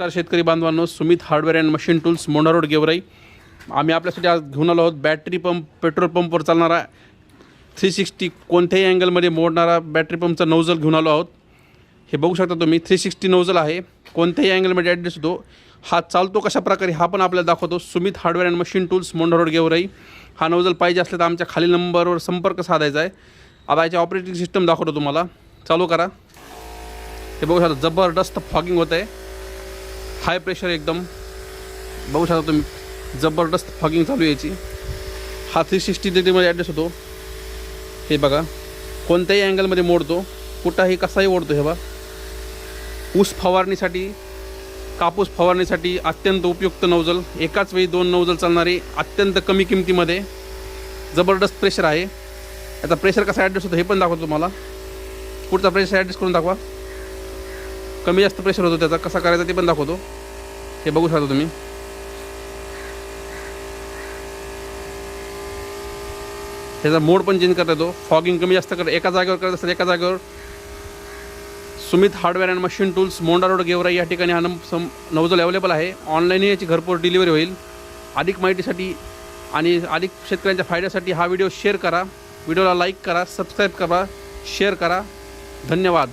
नमस्कार शेतकरी बांधवांनो Sumit hardware and machine tools Mondha road Georai. आम्ही आपल्यासाठी आज घेऊन आलो आहोत बॅटरी पंप पेट्रोल पंपवर चालणारा थ्री सिक्स्टी कोणत्याही अँगलमध्ये मोडणारा बॅटरी पंपचा नोझल घेऊन आलो आहोत. हे बघू शकता तुम्ही थ्री सिक्स्टी नोझल आहे कोणत्याही अँगलमध्ये ॲडजस्ट होतो. हा चालतो कशा प्रकारे हा पण आपल्याला दाखवतो. Sumit hardware and machine tools Mondha road Georai. हा नोझल पाहिजे असले तर आमच्या खाली नंबरवर संपर्क साधायचा आहे. आता याची ऑपरेटिंग सिस्टम दाखवतो तुम्हाला. चालू करा. हे बघू शकता जबरदस्त फॉगिंग होत आहे हाय प्रेशर एकदम. बघू शकता तुम्ही जबरदस्त फॉगिंग चालू यायची याची. हा थ्री सिक्स्टी डिग्रीमध्ये ॲडजस्ट होतो. हे बघा कोणत्याही अँगलमध्ये मोडतो कुठाही कसाही ओढतो हे बा ऊस फवारणीसाठी कापूस फवारणीसाठी अत्यंत उपयुक्त नौजल. एकाच वेळी दोन नौजल चालणारे अत्यंत कमी किमतीमध्ये जबरदस्त प्रेशर आहे. याचा प्रेशर कसा ॲडजस्ट होतो हे पण दाखवतो तुम्हाला. पुढचा प्रेशर ॲडजस्ट करून दाखवा. कमी जास्त प्रेशर होतो त्याचा. कसा करायचा ते पण दाखवतो. हे बघू शकता तुम्ही. त्याचा मोड पण चेंज करता येतो. फॉगिंग कमी जास्त करता एका जागेवर करत असतात एका जागेवर. Sumit hardware and machine tools Mondha road Georai या ठिकाणी हा नम सम नवजल अवेलेबल आहे. ऑनलाईनही याची घरपोच डिलिव्हरी होईल. अधिक माहितीसाठी आणि अधिक शेतकऱ्यांच्या फायद्यासाठी हा व्हिडिओ शेअर करा. व्हिडिओला लाईक करा सबस्क्राईब करा शेअर करा. धन्यवाद.